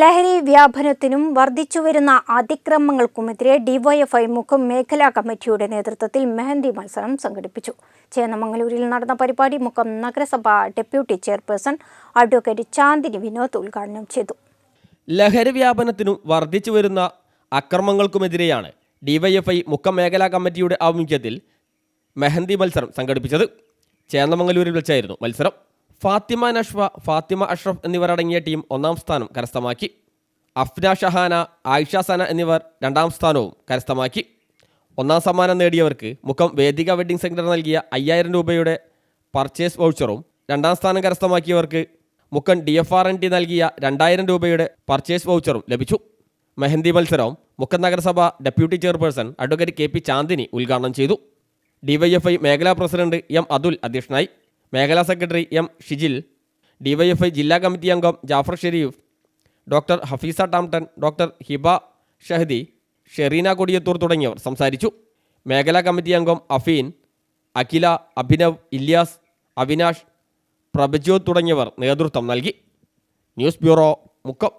ലഹരി വ്യാപനത്തിനും വർദ്ധിച്ചുവരുന്ന അതിക്രമങ്ങൾക്കുമെതിരെ ഡിവൈഎഫ്ഐ മുഖം മേഖലാ കമ്മിറ്റിയുടെ നേതൃത്വത്തിൽ മെഹന്തി മത്സരം സംഘടിപ്പിച്ചു. ചേന്നമംഗലൂരിൽ നടന്ന പരിപാടി മുഖം നഗരസഭാ deputy chairperson advocate Chandini Vinod ഉദ്ഘാടനം ചെയ്തു. ലഹരി വ്യാപനത്തിനും വർദ്ധിച്ചു വരുന്ന അക്രമങ്ങൾക്കുമെതിരെയാണ് ഡിവൈഎഫ്ഐ മുഖം മേഖലാ കമ്മിറ്റിയുടെ ആഭിമുഖ്യത്തിൽ മെഹന്തി മത്സരം സംഘടിപ്പിച്ചത്. ചേന്നമംഗലൂരിൽ വെച്ചായിരുന്നു മത്സരം. ഫാത്തിമ നഷ്വ ഫാത്തിമ അഷ്റഫ് എന്നിവർ എന്നിവരടങ്ങിയ ടീം ഒന്നാം സ്ഥാനം കരസ്ഥമാക്കി. അഫ്ന ഷഹാന ആയിഷ സന എന്നിവർ രണ്ടാം സ്ഥാനവും കരസ്ഥമാക്കി. ഒന്നാം സമ്മാനം നേടിയവർക്ക് മുഖം വേദിക വെഡ്ഡിംഗ് സെന്റർ നൽകിയ അയ്യായിരം രൂപയുടെ പർച്ചേസ് വൗച്ചറും രണ്ടാം സ്ഥാനം കരസ്ഥമാക്കിയവർക്ക് Mukkam D F R N T നൽകിയ രണ്ടായിരം രൂപയുടെ പർച്ചേസ് വൗച്ചറും ലഭിച്ചു. മെഹന്തി മത്സരവും മുക്കം നഗരസഭ deputy chairperson advocate K P Chandini ഉദ്ഘാടനം ചെയ്തു. ഡിവൈഎഫ്ഐ മേഖലാ പ്രസിഡന്റ് എം അതുൽ അധ്യക്ഷനായി. മേഖലാ സെക്രട്ടറി എം ഷിജിൽ ഡിവൈഎഫ്ഐ ജില്ലാ കമ്മിറ്റി അംഗം ജാഫർ ഷെരീഫ് ഡോക്ടർ ഹഫീസ ടാംടൺ ഡോക്ടർ ഹിബ ഷഹദി ഷെറീന കൊടിയത്തൂർ തുടങ്ങിയവർ സംസാരിച്ചു. മേഖലാ കമ്മിറ്റി അംഗം അഫീൻ അഖില അഭിനവ് ഇല്യാസ് അവിനാഷ് പ്രഭജ്യോത് തുടങ്ങിയവർ നേതൃത്വം നൽകി. News bureau Mukkam.